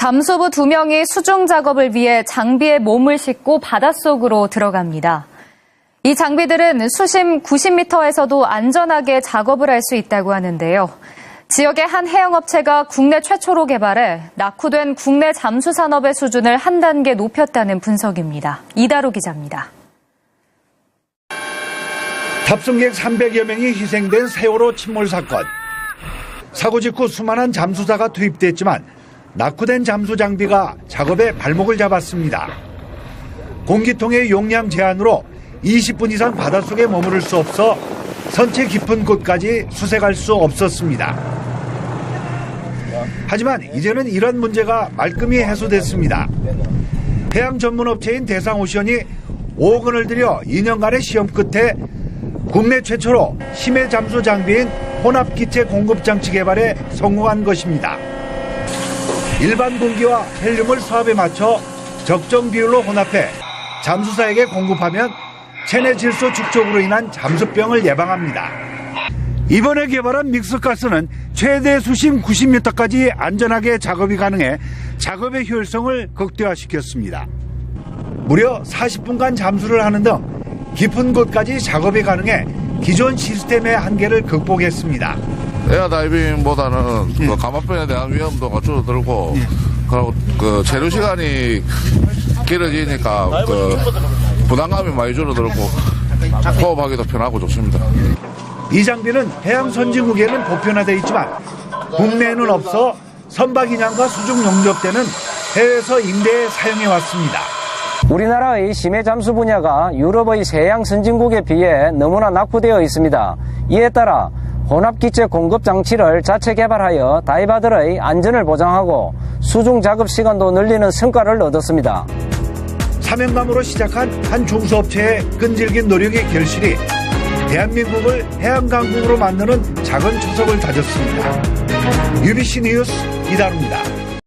잠수부 두 명이 수중 작업을 위해 장비에 몸을 싣고 바닷속으로 들어갑니다. 이 장비들은 수심 90m에서도 안전하게 작업을 할 수 있다고 하는데요. 지역의 한 해양업체가 국내 최초로 개발해 낙후된 국내 잠수 산업의 수준을 한 단계 높였다는 분석입니다. 이다로 기자입니다. 탑승객 300여 명이 희생된 세월호 침몰 사건. 사고 직후 수많은 잠수사가 투입됐지만 낙후된 잠수 장비가 작업에 발목을 잡았습니다. 공기통의 용량 제한으로 20분 이상 바닷속에 머무를 수 없어 선체 깊은 곳까지 수색할 수 없었습니다. 하지만 이제는 이런 문제가 말끔히 해소됐습니다. 해양 전문 업체인 대상오션이 5억 원을 들여 2년간의 시험 끝에 국내 최초로 심해 잠수 장비인 혼합기체 공급 장치 개발에 성공한 것입니다. 일반 공기와 헬륨을 수압에 맞춰 적정 비율로 혼합해 잠수사에게 공급하면 체내 질소 축적으로 인한 잠수병을 예방합니다. 이번에 개발한 믹스가스는 최대 수심 90m까지 안전하게 작업이 가능해 작업의 효율성을 극대화시켰습니다. 무려 40분간 잠수를 하는 등 깊은 곳까지 작업이 가능해 기존 시스템의 한계를 극복했습니다. 에어다이빙보다는 그 감압병에 대한 위험도가 줄어들고 그리고 그 체류 시간이 길어지니까 그 부담감이 많이 줄어들고 호흡하기도 편하고 좋습니다. 이 장비는 해양 선진국에는 보편화되어 있지만 국내에는 없어 선박 인양과 수중 용접 때는 해외에서 임대해 사용해 왔습니다. 우리나라의 심해 잠수 분야가 유럽의 세양 선진국에 비해 너무나 낙후되어 있습니다. 이에 따라 혼합기체 공급 장치를 자체 개발하여 다이바들의 안전을 보장하고 수중 작업 시간도 늘리는 성과를 얻었습니다. 사명감으로 시작한 한 중소업체의 끈질긴 노력의 결실이 대한민국을 해양 강국으로 만드는 작은 초석을 다졌습니다. UBC 뉴스 이다루입니다.